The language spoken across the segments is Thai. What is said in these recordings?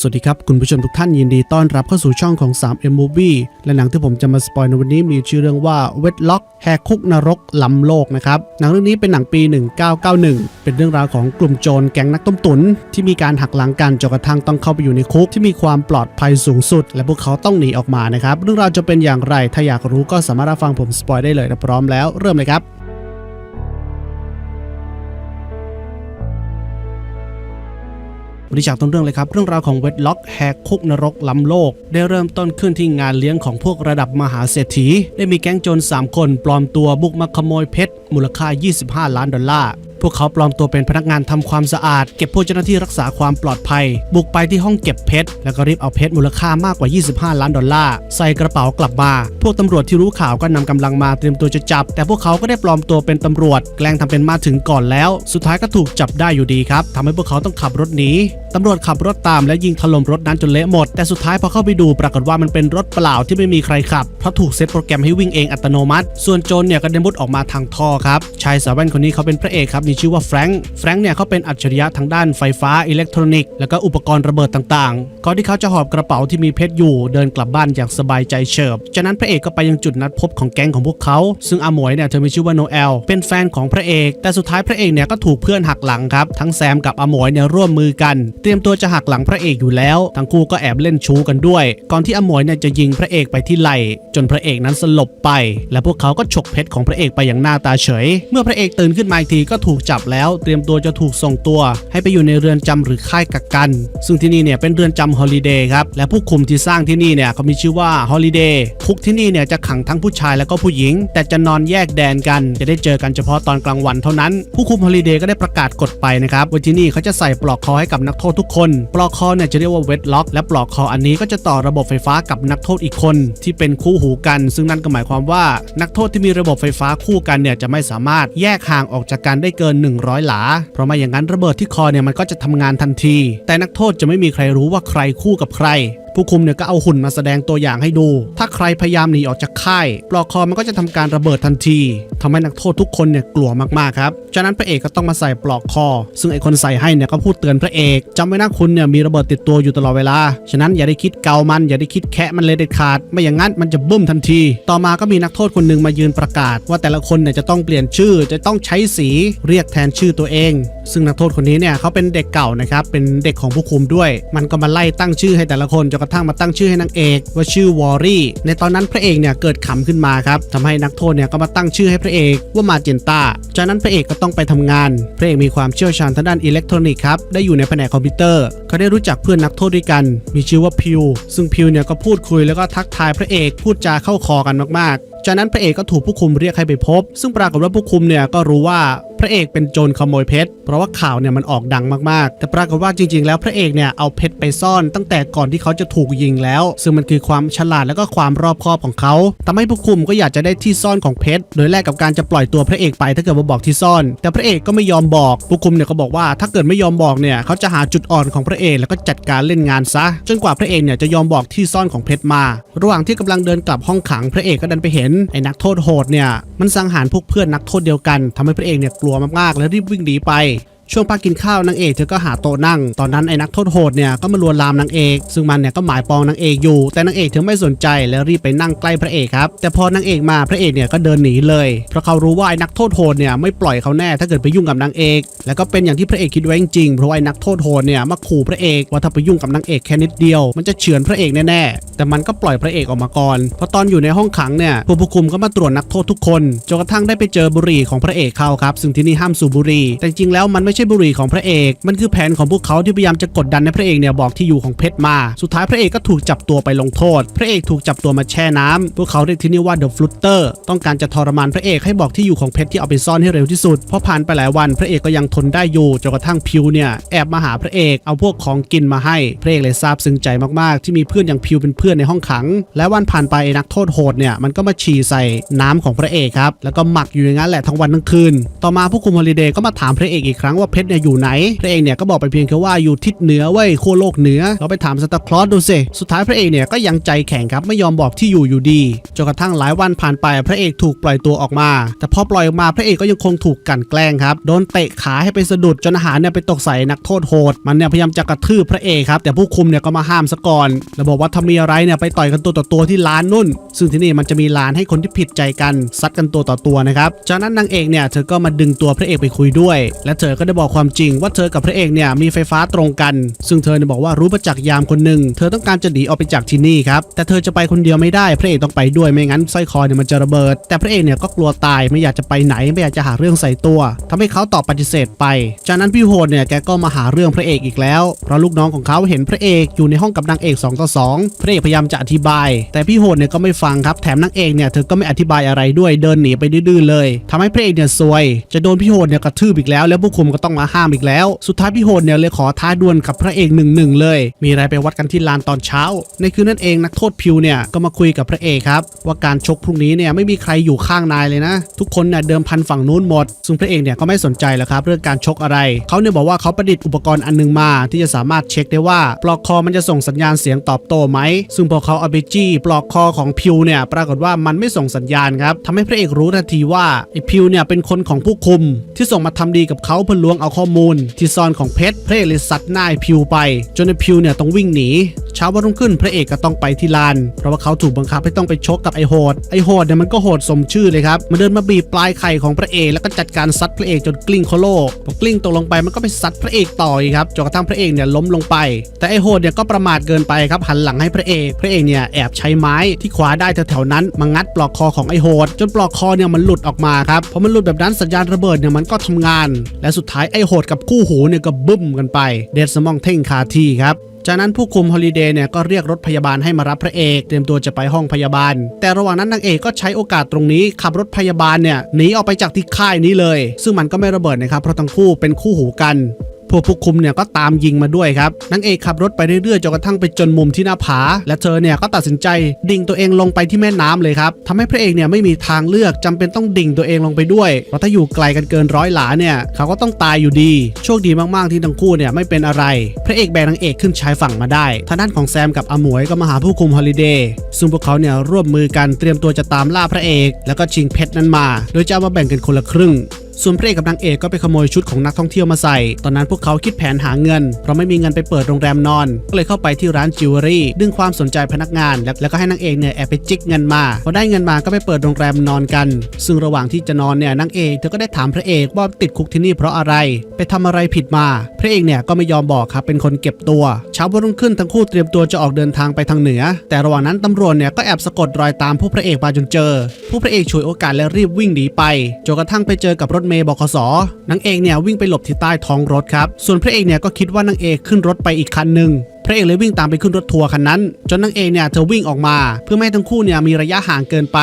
สวัสดีครับ คุณผู้ชมทุกท่านยินดีต้อนรับเข้าสู่ช่องของ 3M Movie และหนังที่ผมจะมาสปอยในวันนี้มีชื่อเรื่องว่า Wetlock แหกคุกนรกล้ำโลกนะครับ หนังเรื่องนี้เป็นหนังปี 1991 เป็นเรื่องราวของกลุ่มโจรแก๊งนักต้มตุน ที่มีการหักหลังกันจนกระทั่งต้องเข้าไปอยู่ในคุกที่มีความปลอดภัยสูงสุด และพวกเขาต้องหนีออกมานะครับเรื่องราวจะเป็นอย่างไรถ้าอยากรู้ก็สามารถรับฟังผมสปอยได้เลยถ้าพร้อมแล้วเริ่มเลยครับ บริจาคต้นเรื่องเลยครับ เรื่องราวของเวทล็อกแหกคุกนรกล้ำโลก ได้เริ่มต้นขึ้นที่งานเลี้ยงของพวกระดับมหาเศรษฐี ได้มีแก๊งโจร3 คนปลอมตัวบุกมาขโมยเพชรมูลค่า 25 ล้านดอลลาร์ พวกเขาปลอมตัวเป็นพนักงานทำความสะอาด เก็บพวกเจ้าหน้าที่รักษาความปลอดภัย บุกไปที่ห้องเก็บเพชร แล้วก็รีบเอาเพชรมูลค่ามากกว่า 25 ล้านดอลลาร์ ใส่กระเป๋ากลับมา พวกตำรวจที่รู้ข่าวก็นำกำลังมาเตรียมตัวจะจับ แต่พวกเขาก็ได้ปลอมตัวเป็นตำรวจ แกล้งทำเป็นมาถึงก่อนแล้ว สุดท้ายก็ถูกจับได้อยู่ดีครับทำให้พวกเขาต้องขับรถหนีตำรวจขับรถตามและยิงถล่มรถนั้นจนเละหมด แต่สุดท้ายพอเข้าไปดูปรากฏว่ามันเป็นรถเปล่าที่ไม่มีใครขับ เพราะถูกเซตโปรแกรมให้วิ่งเองอัตโนมัติ ส่วนโจรเนี่ยก็ได้มุดออกมาทางท่อครับ ชายสาวแว่นคนนี้เขาเป็นพระเอกครับมีชื่อว่าแฟรงค์แฟรงค์เนี่ยเขาเป็นอัจฉริยะทางด้านไฟฟ้าอิเล็กทรอนิกส์แล้วก็อุปกรณ์ระเบิดต่างๆก่อนที่เขาจะหอบกระเป๋าที่มีเพชรอยู่เดินกลับบ้านอย่างสบายใจเฉิบ จากนั้นพระเอกก็ไปยังจุดนัดพบของแก๊งของพวกเขา ซึ่งอาหมวยเนี่ยเธอมีชื่อว่าโนเอลเป็นแฟนของพระเอก แต่สุดท้ายพระเอกเนี่ยก็ถูกเพื่อนหักหลังครับทั้งแซมกับอาหมวยเนี่ยร่วมมือกัน เตรียมตัวจะหักหลังพระเอกอยู่แล้ว ทั้งคู่ก็แอบเล่นชู้กันด้วย ก่อนที่อาหมวยเนี่ยจะยิงพระเอกไปที่ไหล่จนพระเอกนั้นสลบไป และพวกเขาก็ฉกเพชรของพระเอกไปอย่างหน้าตาเฉย เมื่อพระเอกตื่นขึ้นมาอีกทีก็ถูกจับแล้วเตรียมตัวจะถูกส่งตัว ให้ไปอยู่ในเรือนจำหรือค่ายกักกัน ซึ่งที่นี่เนี่ยเป็นเรือนจำฮอลิเดย์ครับและผู้คุมที่สร้างที่นี่เนี่ยเขามีชื่อว่าฮอลิเดย์คุกที่นี่เนี่ยจะขังทั้งผู้ชายและก็ผู้หญิง แต่จะนอนแยกแดนกัน จะได้เจอกันเฉพาะตอนกลางวันเท่านั้น ผู้คุมฮอลิเดย์ก็ได้ประกาศกฎไปนะครับว่าที่นี่เขาจะใส่ปลอกคอให้กับนักโทษทุกคน ปลอกคอเนี่ยจะเรียกว่าเวทล็อกและปลอกคออันนี้ก็จะต่อระบบไฟฟ้ากับนักโทษอีกคน ที่เป็นคู่หูกัน ซึ่งนั่นก็หมายความว่า นักโทษที่มีระบบไฟฟ้าคู่กันเนี่ยจะไม่สามารถแยกห่างออกจากกันได้เกินกิน 100 หลา เพราะไม่อย่างนั้นระเบิดที่คอเนี่ยมันก็จะทำงานทันที แต่นักโทษจะไม่มีใครรู้ว่าใครคู่กับใคร ผู้คุมเนี่ยก็เอาหุ่นมาแสดงตัวอย่างให้ดู ถ้าใครพยายามหนีออกจากค่ายปลอกคอมันก็จะทำการระเบิดทันทีทำให้นักโทษทุกคนเนี่ยกลัวมากๆครับ จากนั้นพระเอกก็ต้องมาใส่ปลอกคอ ซึ่งไอคนใส่ให้เนี่ยก็พูดเตือนพระเอกจำไว้นะคุณเนี่ยมีระเบิดติดตัวอยู่ตลอดเวลา ฉะนั้นอย่าได้คิดเกามันอย่าได้คิดแคะมันเลยเด็ดขาด ไม่อย่างนั้นมันจะบึ้มทันที ต่อมาก็มีนักโทษคนหนึ่งมายืนประกาศ ว่าแต่ละคนเนี่ยจะต้องเปลี่ยนชื่อจะต้องใช้สีเรียกแทนชื่อตัวเอง ซึ่งนักโทษคนนี้เนี่ยเขาเป็นเด็กเก่านะครับเป็นเด็กของผู้คุมด้วย มันก็มาไล่ตั้งชื่อให้แต่ละคนจนกระทั่งมาตั้งชื่อให้นางเอกว่าชื่อวอรี่ ในตอนนั้นพระเอกเนี่ยเกิดขำขึ้นมาครับทำให้นักโทษเนี่ยก็มาตั้งชื่อให้พระเอกว่ามาเจนตาจากนั้นพระเอกก็ต้องไปทำงาน พระเอกมีความเชี่ยวชาญทางด้านอิเล็กทรอนิกส์ครับ ได้อยู่ในแผนกคอมพิวเตอร์ เขาได้รู้จักเพื่อนนักโทษด้วยกัน มีชื่อว่าพิว ซึ่งพิวเนี่ยก็พูดคุยแล้วก็ทักทายพระเอก พูดจาเข้าคอกันมากๆ จากนั้นพระเอกก็ถูกผู้คุมเรียกให้ไปพบ ซึ่งปรากฏว่าผู้คุมเนี่ยก็รู้ว่าพระเอกเป็นโจรขโมยเพชร เพราะว่าข่าวเนี่ยมันออกดังมากๆ แต่ปรากฏว่าจริงๆ แล้วพระเอกเนี่ยเอาเพชรไปซ่อนตั้งแต่ก่อนที่เขาจะถูกยิงแล้ว ซึ่งมันคือความฉลาดและก็ความรอบคอบของเขาทำให้ผู้คุมก็อยากจะได้ที่ซ่อนของเพชร โดยแลกกับการจะปล่อยตัวพระเอกไปถ้าเกิดว่าบอกที่ซ่อน แต่พระเอกก็ไม่ยอมบอก ผู้คุมเนี่ยก็บอกว่าถ้าเกิดไม่ยอมบอกเนี่ยเขาจะหาจุดอ่อนของพระเอกแล้วก็จัดการเล่นงานซะ จนกว่าพระเอกเนี่ยจะยอมบอกที่ซ่อนของเพชรมา ระหว่างที่กำลังเดินกลับห้องขังพระเอกก็ดันไปเห็นไอ้นักโทษโหดเนี่ยมันสังหารพวกเพื่อนนักโทษเดียวกันทำให้พระเอกเนี่ยกลัวมากๆ แล้วรีบวิ่งหนีไป ช่วงพักกินข้าวนางเอกเธอก็หาโต๊ะนั่ง ตอนนั้นไอ้นักโทษโหดเนี่ยก็มาลวนลามนางเอก ซึ่งมันเนี่ยก็หมายปองนางเอกอยู่ แต่นางเอกเธอไม่สนใจแล้วรีบไปนั่งใกล้พระเอกครับ แต่พอนางเอกมาพระเอกเนี่ยก็เดินหนีเลย เพราะเขารู้ว่าไอ้นักโทษโหดเนี่ยไม่ปล่อยเขาแน่ถ้าเกิดไปยุ่งกับนางเอก แล้วก็เป็นอย่างที่พระเอกคิดไว้จริงเพราะไอ้นักโทษโหดเนี่ยมาขู่พระเอกว่าถ้าไปยุ่งกับนางเอกแค่นิดเดียว มันจะเฉือนพระเอกแน่ๆ แต่มันก็ปล่อยพระเอกออกมาก่อน เพราะตอนอยู่ในห้องขังเนี่ยผู้ผู้คุมก็มาตรวจนักโทษทุกคนจนกระทั่งได้ไปเจอบุหรี่ของพระเอกเข้าครับซึ่งที่นี่ห้ามสูบบุหรี่แต่จริงแล้วมันไม่ใช่บุหรี่ของพระเอก มันคือแผนของพวกเขาที่พยายามจะกดดันให้พระเอกเนี่ยบอกที่อยู่ของเพชรมา สุดท้ายพระเอกก็ถูกจับตัวไปลงโทษ พระเอกถูกจับตัวมาแช่น้ำพวกเขาเรียกที่นี่ว่าเดอะฟลูเตอร์ต้องการจะทรมานพระเอกให้บอกที่อยู่ของเพชรที่เอาไปซ่อนให้เร็วที่สุดเพราะผ่านไปหลายวัน พระเอกก็ยังทนได้อยู่จนกระทั่งพิวเนี่ยแอบมาหาพระเอกเอาพวกของกินมาให้ พระเอกเลยซาบซึ้งใจมากๆ ที่มีเพื่อนอย่างพิวเป็นเพื่อนในห้องขัง และวันผ่านไปนักโทษโหดเนี่ยมันก็มาฉี่ใส่น้ำของพระเอกครับแล้วก็หมักอยู่อย่างนั้นแหละทั้งวันทั้งคืน ต่อมาผู้คุมฮอลิเดย์ก็มาถามพระเอกอีกครั้งว่าว่าเพชรเนี่ยอยู่ไหนพระเอกเนี่ยก็บอกไปเพียงแค่ว่าอยู่ทิศเหนือเว้ยขั้วโลกเหนือเราไปถามซานตาคลอสดูสิสุดท้ายพระเอกเนี่ยก็ยังใจแข็งครับไม่ยอมบอกที่อยู่อยู่ดีจนกระทั่งหลายวันผ่านไปพระเอกถูกปล่อยตัวออกมา แต่พอปล่อยออกมาพระเอกก็ยังคงถูกกั่นแกล้งครับโดนเตะขาให้ไปสะดุดจนอาหารเนี่ยไปตกใส่นักโทษโหดมันเนี่ยพยายามจะกระทืบพระเอกครับแต่ผู้คุมเนี่ยก็มาห้ามซะก่อนแล้วบอกว่าถ้ามีอะไรเนี่ยไปต่อยกันตัวต่อตัวที่ร้านนู่น ซึ่งที่นี่มันจะมีร้านให้คนที่ผิดใจกันซัดกันตัวต่อตัวนะครับจากนั้นนางเอกเนี่ยเธอก็มาดึงตัวพระเอกไปคุยด้วย และเธอก็ได้บอกความจริงว่าเธอกับพระเอกเนี่ยมีไฟฟ้าตรงกัน ซึ่งเธอเนี่ยบอกว่ารู้ประจักษ์ยามคนหนึ่งเธอต้องการจะหนีออกไปจากที่นี่ครับแต่เธอจะไปคนเดียวไม่ได้พระเอกต้องไปด้วยไม่งั้นสร้อยคอเนี่ยมันจะระเบิด แต่พระเอกเนี่ยก็กลัวตายไม่อยากจะไปไหนไม่อยากจะหาเรื่องใส่ตัวทำให้เขาตอบปฏิเสธไป จากนั้นพี่โหดเนี่ยแกก็มาหาเรื่องพระเอกอีกแล้วเพราะลูกน้องของเขาเห็นพระเอกอยู่ในห้องกับนางเอก2ต่อ2พระเอกพยายามจะอธิบาย แต่พี่โหดเนี่ยก็ไม่ฟังครับแถมนางเอกเนี่ยเธอก็ไม่อธิบายอะไรด้วยเดินหนีไปดื้อเลยทำให้พระเอกเนี่ยซวย จะโดนพี่โหดเนี่ยกระทืบอีกแล้วแล้วผู้คุมก็ต้องมาห้ามอีกแล้ว สุดท้ายพี่โหดเนี่ยเลยขอท้าดวลกับพระเอกหนึ่งหนึ่งเลย มีอะไรไปวัดกันที่ลานตอนเช้า ในคืนนั้นเองนักโทษพิวเนี่ยก็มาคุยกับพระเอกครับว่าการชกพรุ่งนี้เนี่ยไม่มีใครอยู่ข้างนายเลยนะ ทุกคนเนี่ยเดิมพันฝั่งนู้นหมด ซึ่งพระเอกเนี่ยก็ไม่สนใจแล้วครับเรื่องการชกอะไร เขาเนี่ยบอกว่าเขาประดิษฐ์อุปกรณ์อันหนึงมาที่จะสามารถเช็คได้ว่าปลอกคอมันจะส่งสัญญาณเสียงตอบโต้ไหม ซึ่งพอเขาเอาไปจี้ปลอกคอของพิวเนี่ยปรากฏว่ามันไม่ส่งสัญญาณครับทำให้พระเอกรู้ทันทีว่าไอ้พิวเนี่ยเป็นคนของผู้คุม ที่ส่งมาทำดีกับเขาเพื่อล้วงเอาข้อมูลที่ซ่อนของเพชรพระเอกเลยสัตว์หน้าไอ้พิวไป จนไอพิวเนี่ยต้องวิ่งหนีเช้าวันรุ่งขึ้นพระเอกก็ต้องไปที่ลาน เพราะว่าเขาถูกบังคับให้ต้องไปชกกับไอ้โหดไอ้โหดเนี่ยมันก็โหดสมชื่อเลยครับมันเดินมาบีบปลายไข่ของพระเอกแล้วก็จัดการซัดพระเอกจนกลิ้งโคโลกพอกลิ้งตกลงไปมันก็ไปซัดพระเอกต่อครับจนกระทั่งพระเอกเนี่ยล้มลงไป แต่ไอ้โหดเนี่ยก็ประมาทเกินไปครับหันหลังให้พระเอกพระเอกเนี่ยแอบใช้ไม้ที่ขวาได้แถวๆนั้นมางัดปลอกคอของไอ้โหดจนปลอกคอเนี่ยมันหลุดออกมาครับพอมันหลุดแบบนั้นสัญญาณระเบิดเนี่ยมันก็ทำงาน และสุดท้ายไอ้โหดกับคู่หูเนี่ยก็บึ้มกันไป เดดสมองเท่งคาที่ครับจากนั้นผู้คุมฮอลิเดย์เนี่ยก็เรียกรถพยาบาลให้มารับพระเอกเตรียมตัวจะไปห้องพยาบาล แต่ระหว่างนั้นนางเอกก็ใช้โอกาสตรงนี้ขับรถพยาบาลเนี่ยหนีออกไปจากที่ค่ายนี้เลย ซึ่งมันก็ไม่ระเบิดนะครับเพราะทั้งคู่เป็นคู่หูกัน พวกผู้คุมเนี่ยก็ตามยิงมาด้วยครับนางเอกขับรถไปเรื่อยๆจนกระทั่งไปจนมุมที่หน้าผา และเธอเนี่ยก็ตัดสินใจดิ่งตัวเองลงไปที่แม่น้ำเลยครับทำให้พระเอกเนี่ยไม่มีทางเลือกจำเป็นต้องดิ่งตัวเองลงไปด้วยเพราะถ้าอยู่ไกลกันเกินร้อยหลาเนี่ยเขาก็ต้องตายอยู่ดี โชคดีมากๆที่ทั้งคู่เนี่ยไม่เป็นอะไร พระเอกแบกนางเอกขึ้นชายฝั่งมาได้ทางด้านของแซมกับอมวยก็มาหาผู้คุมฮอลิเดย์ซึ่งพวกเขาเนี่ยร่วมมือกันเตรียมตัวจะตามล่าพระเอก แล้วก็ชิงเพชรนั้นมา โดยจะเอามาแบ่งกันคนละครึ่ง ส่วนพระเอกกับนางเอกก็ไปขโมยชุดของนักท่องเที่ยวมาใส่ ตอนนั้นพวกเขาคิดแผนหาเงิน เพราะไม่มีเงินไปเปิดโรงแรมนอน ก็เลยเข้าไปที่ร้านจิวเวลรี่ดึงความสนใจพนักงาน แล้วก็ให้นางเอกเนี่ยแอบไปจิกเงินมา พอได้เงินมาก็ไปเปิดโรงแรมนอนกัน ซึ่งระหว่างที่จะนอนเนี่ยนางเอกเธอก็ได้ถามพระเอกว่าติดคุกที่นี่เพราะอะไร ไปทำอะไรผิดมา พระเอกเนี่ยก็ไม่ยอมบอกครับเป็นคนเก็บตัวเช้าวันรุ่งขึ้นทั้งคู่เตรียมตัวจะออกเดินทางไปทางเหนือ แต่ระหว่างนั้นตำรวจเนี่ยก็แอบสะกดรอยตามผู้พระเอกมาจนเจอ ผู้พระเอกฉวยโอกาสและรีบวิ่งหนีไปจนกระทั่งไปเจอกับรถเมย์บขสนางเอกเนี่ยวิ่งไปหลบที่ใต้ท้องรถครับ ส่วนพระเอกเนี่ยก็คิดว่านางเอกขึ้นรถไปอีกคันหนึ่ง พระเอกเลยวิ่งตามไปขึ้นรถทัวร์คันนั้น จนนางเอกเนี่ยเธอวิ่งออกมา เพื่อไม่ให้ทั้งคู่เนี่ยมีระยะห่างเกินไป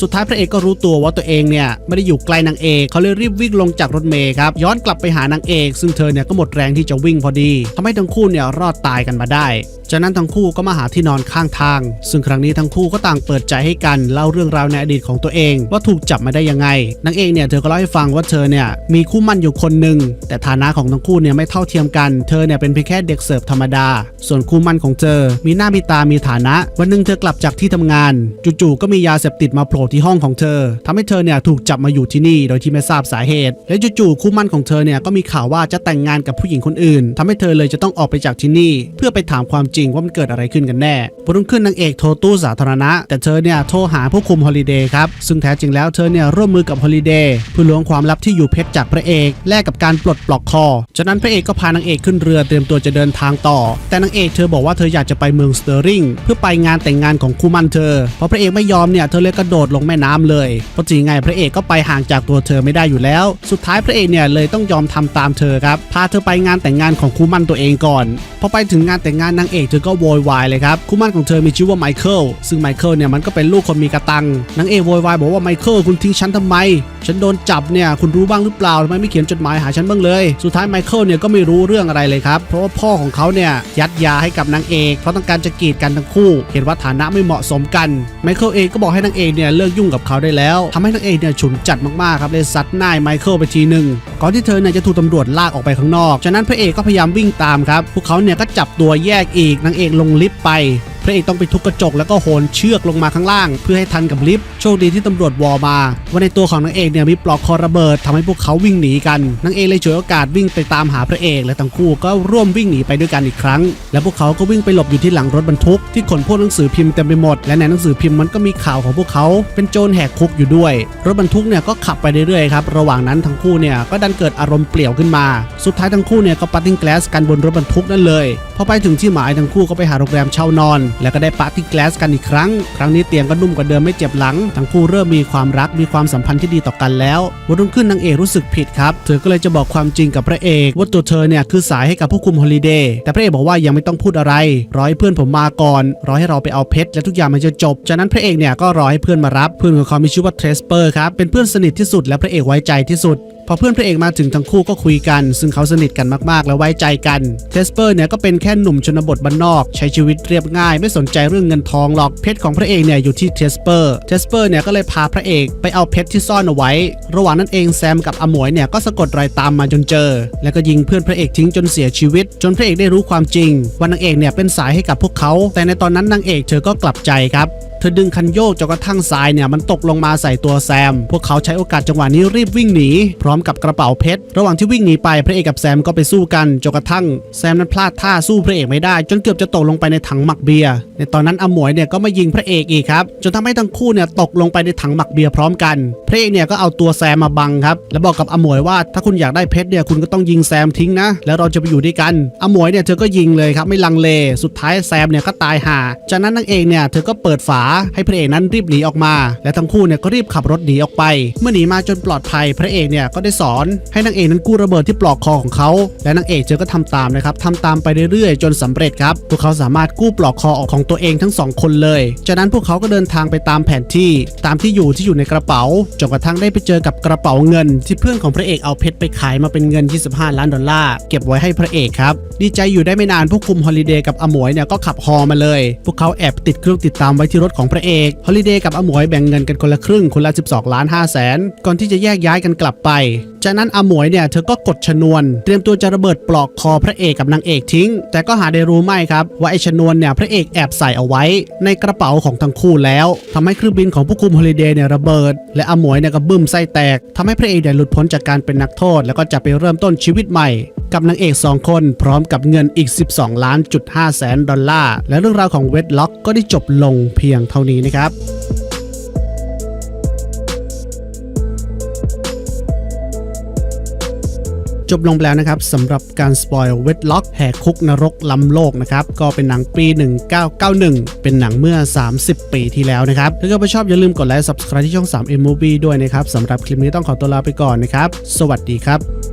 สุดท้ายพระเอกก็รู้ตัวว่าตัวเองเนี่ยไม่ได้อยู่ไกลนางเอกเขาเลยรีบวิ่งลงจากรถเมล์ครับย้อนกลับไปหานางเอก ซึ่งเธอเนี่ยก็หมดแรงที่จะวิ่งพอดีทำให้ทั้งคู่เนี่ยรอดตายกันมาได้ จากนั้นทั้งคู่ก็มาหาที่นอนข้างทาง ซึ่งครั้งนี้ทั้งคู่ก็ต่างเปิดใจให้กันเล่าเรื่องราวในอดีตของตัวเอง ว่าถูกจับมาได้ยังไงนางเอกเนี่ยเธอก็เล่าให้ฟังว่าเธอเนี่ยมีคู่มั่นอยู่คนหนึ่งแต่ฐานะของทั้งคู่เนี่ยไม่เท่าเทียมกัน เธอเนี่ยเป็นเพียงแค่เด็กเสิร์ฟธรรมดาส่วนคู่มั่นของเธอ มีหน้ามีตามีฐานะ วันหนึ่งเธอกลับจากที่ทำงาน จู่ๆก็มียาเสพติดมาโผล่ที่ห้องของเธอทำให้เธอเนี่ยถูกจับมาอยู่ที่นี่โดยที่ไม่ทราบสาเหตุ และจู่ๆคู่มั่นของเธอเนี่ยก็มีข่าวว่าจะแต่งงานกับผู้หญิงคนอื่นทำให้เธอเลยจะต้องออกไปจากที่นี่ เพื่อไปถามความจริงว่ามันเกิดอะไรขึ้นกันแน่พอรุ่งขึ้นนางเอกโทรตู้สาธารณะ แต่เธอเนี่ยโทรหาผู้คุมฮอลิเดย์ครับซึ่งแท้จริงแล้วเธอเนี่ยร่วมมือกับฮอลิเดย์เพื่อล้วงความลับที่อยู่เพชรจากพระเอกแลกกับการปลดปลอกคอจากนั้นพระเอกก็พานางเอกขึ้นเรือเตรียมตัวจะเดินทางต่อ แต่นางเอกเธอบอกว่าเธออยากจะไปเมืองสเตอริงเพื่อไปงานแต่งงานของคู่มั่นเธอพอพระเอกไม่ยอมเนี่ยเธอเลยกระโดดลงแม่น้ำเลยเพราะจริงไงพระเอกก็ไปห่างจากตัวเธอไม่ได้อยู่แล้ว สุดท้ายพระเอกเนี่ยเลยต้องยอมทำตามเธอครับพาเธอไปงานแต่งงานของคู่มั่นตัวเองก่อนพอไปถึงงานแต่งงานนางเอกเธอก็โวยวายเลยครับคู่มั่นของเธอมีชื่อว่าไมเคิลซึ่งไมเคิลเนี่ยมันก็เป็นลูกคนมีกระตังนางเอกโวยวายบอกว่าไมเคิลคุณทิ้งฉันทำไม ฉันโดนจับเนี่ยคุณรู้บ้างหรือเปล่าทำไมไม่เขียนจดหมายหาฉันบ้างเลย สุดท้ายไมเคิลเนี่ยก็ไม่รู้เรื่องอะไรเลยครับเพราะว่าพ่อของเขาเนี่ยยัดยยาให้กับนางเอกเพราะต้องการจะกีดกันทั้งคู่ เห็นว่าฐานะไม่เหมาะสมกันไมเคิลเองก็บอกให้นางเอกเนี่ยเลิกยุ่งกับเขาได้แล้วทำให้นางเอกเนี่ยฉุนจัดมากๆครับเลยซัดนายไมเคิลไปทีหนึ่งก่อนที่เธอเนี่ยจะถูกตำรวจลากออกไปข้างนอก จากนั้นพระเอกก็พยายามวิ่งตามครับพวกเขาเนี่ยก็จับตัวแยกอีกนางเอกลงลิฟต์ไป พระเอกต้องไปทุบกระจกแล้วก็โหนเชือกลงมาข้างล่าง เพื่อให้ทันกับลิฟต์โชคดีที่ตำรวจวอมาว่าในตัวของนางเอกเนี่ยมีปลอกคอระเบิดทำให้พวกเขาวิ่งหนีกันนางเอกเลยฉวยโอกาสวิ่งไปตามหาพระเอกและทั้งคู่ก็ร่วมวิ่งหนีไปด้วยกันอีกครั้ง และพวกเขาก็วิ่งไปหลบอยู่ที่หลังรถบรรทุกที่ขนพวกหนังสือพิมพ์เต็มไปหมด และในหนังสือพิมพ์มันก็มีข่าวของพวกเขาเป็นโจรแหกคุกอยู่ด้วย รถบรรทุกเนี่ยก็ขับไปเรื่อยๆครับระหว่างนั้นทั้งคู่เนี่ยก็ดันเกิดอารมณ์เปลี่ยวขึ้นมา สุดท้ายทั้งคู่เนี่ยก็ปาร์ตี้แกลสกันบนรถบรรทุกนั่นเลยพอไปถึงที่หมายทั้งคู่ก็ไปหาโรงแรมเช่านอนแล้วก็ได้ปาร์ตี้แกลสกันอีกครั้ง ครั้งนี้เตียงก็นุ่มกว่าเดิมไม่เจ็บหลัง ทั้งคู่เริ่มมีความรักมีความสัมพันธ์ที่ดีต่อกันแล้ววันรุ่งขึ้นนางเอกรู้สึกผิดครับ เธอก็เลยจะบอกความจริงกับพระเอกว่าตัวเธอเนี่ยคือสายให้กับผู้คุมฮอลิเดย์แต่พระเอกบอกว่ายังไม่ต้องพูดอะไร รอให้เพื่อนผมมาก่อน รอให้เราไปเอาเพชรและทุกอย่างมันจะจบ จากนั้นพระเอกเนี่ยก็รอให้เพื่อนมารับ เพื่อนของเขามีชื่อว่าเทรสเปอร์ครับ เป็นเพื่อนสนิทที่สุดและพระเอกไว้ใจที่สุด พอเพื่อนพระเอกมาถึงทั้งคู่ก็คุยกัน ซึ่งเขาสนิทกันมากๆ และไว้ใจกันเทสเปอร์เนี่ยก็เป็นแค่หนุ่มชนบทบ้านนอก ใช้ชีวิตเรียบง่าย ไม่สนใจเรื่องเงินทองหรอกเพชรของพระเอกเนี่ยอยู่ที่เทสเปอร์เทสเปอร์เนี่ยก็เลยพาพระเอกไปเอาเพชรที่ซ่อนเอาไว้ ระหว่างนั้นเองแซมกับอมวยเนี่ยก็สะกดรอยตามมาจนเจอ แล้วก็ยิงเพื่อนพระเอกทิ้งจนเสียชีวิต จนพระเอกได้รู้ความจริงว่านางเอกเนี่ยเป็นสายให้กับพวกเขา แต่ในตอนนั้นนางเอกเธอก็กลับใจครับ อดึงคันโยกจนกระทั่งทรายเนี่ยมันตกลงมาใส่ตัวแซม พวกเขาใช้โอกาสจังหวะนี้รีบวิ่งหนี พร้อมกับกระเป๋าเพชร ระหว่างที่วิ่งหนีไปพระเอกกับแซมก็ไปสู้กันจนกระทั่งแซมนั้นพลาดท่าสู้พระเอกไม่ได้ จนเกือบจะตกลงไปในถังหมักเบียร์ ในตอนนั้นอมวยเนี่ยก็มายิงพระเอกอีกครับ จนทำให้ทั้งคู่เนี่ยตกลงไปในถังหมักเบียร์พร้อมกัน พระเอกเนี่ยก็เอาตัวแซมมาบังครับแล้วบอกกับอมวยว่าถ้าคุณอยากได้เพชรเนี่ยคุณก็ต้องยิงแซมทิ้งนะ แล้วเราจะไปอยู่ด้วยกันอมวยเนี่ยเธอก็ยิงเลยครับไม่ลังเล สุดท้ายแซมเนี่ยก็ตายห่าจากนั้นนางเอกเนี่ยเธอก็เปิดฝาให้พระเอกนั้นรีบหนีออกมา และทั้งคู่เนี่ยก็รีบขับรถหนีออกไป เมื่อหนีมาจนปลอดภัยพระเอกเนี่ยก็ได้สอนให้นางเอกนั้นกู้ระเบิดที่ปลอกคอของเขา และนางเอกเธอก็ทำตามนะครับทำตามไปเรื่อยๆ จนสำเร็จครับพวกเขาสามารถกู้ปลอกคอออกของตัวเองทั้งสองคนเลย จากนั้นพวกเขาก็เดินทางไปตามแผนที่ ตามที่อยู่ที่อยู่ในกระเป๋าจนกระทั่งได้ไปเจอกับกระเป๋าเงิน ที่เพื่อนของพระเอกเอาเพชรไปขายมาเป็นเงิน 25 ล้านดอลลาร์เก็บไว้ให้พระเอกครับดีใจอยู่ได้ไม่นานผู้คุมฮอลิเดย์กับอมวยเนี่ยก็ขับฮอมาเลย พวกเขาแอบติดเครื่องติดตามไว้ที่รถของพระเอกฮอลิเดย์กับอมวยแบ่งเงินกันคนละครึ่งคนละ 12 ล้าน5แสนก่อนที่จะแยกย้ายกันกลับไป จากนั้นอมวยเนี่ยเธอก็กดชนวน เตรียมตัวจะระเบิดปลอกคอพระเอกกับนางเอกทิ้ง แต่ก็หาได้รู้ไม่ครับว่าไอชนวนเนี่ยพระเอกแอบใส่เอาไว้ ในกระเป๋าของทั้งคู่แล้วทำให้เครื่องบินของผู้คุมฮอลิเดย์เนี่ยระเบิด และอมวยเนี่ยก็บึ้มไส้แตกทำให้พระเอกเนี่ยหลุดพ้นจากการเป็นนักโทษ แล้วก็จะไปเริ่มต้นชีวิตใหม่ กับนางเอก 2 คน พร้อมกับเงินอีก 12 ล้านจุด5แสนดอลลาร์ และเรื่องราวของเวทล็อกก็ได้จบลงเพียงเท่านี้นะครับจบลงไปแล้วนะครับสำหรับการสปอยเวทล็อกแหกคุกนรกล้ำโลกนะครับ ก็เป็นหนังปี 1991 เป็นหนังเมื่อ 30 ปีที่แล้วนะครับ ถ้าเกิดชอบอย่าลืมกดไลค์ subscribe ที่ช่อง 3M Movie ด้วยนะครับสำหรับคลิปนี้ต้องขอตัวลาไปก่อนนะครับ สวัสดีครับ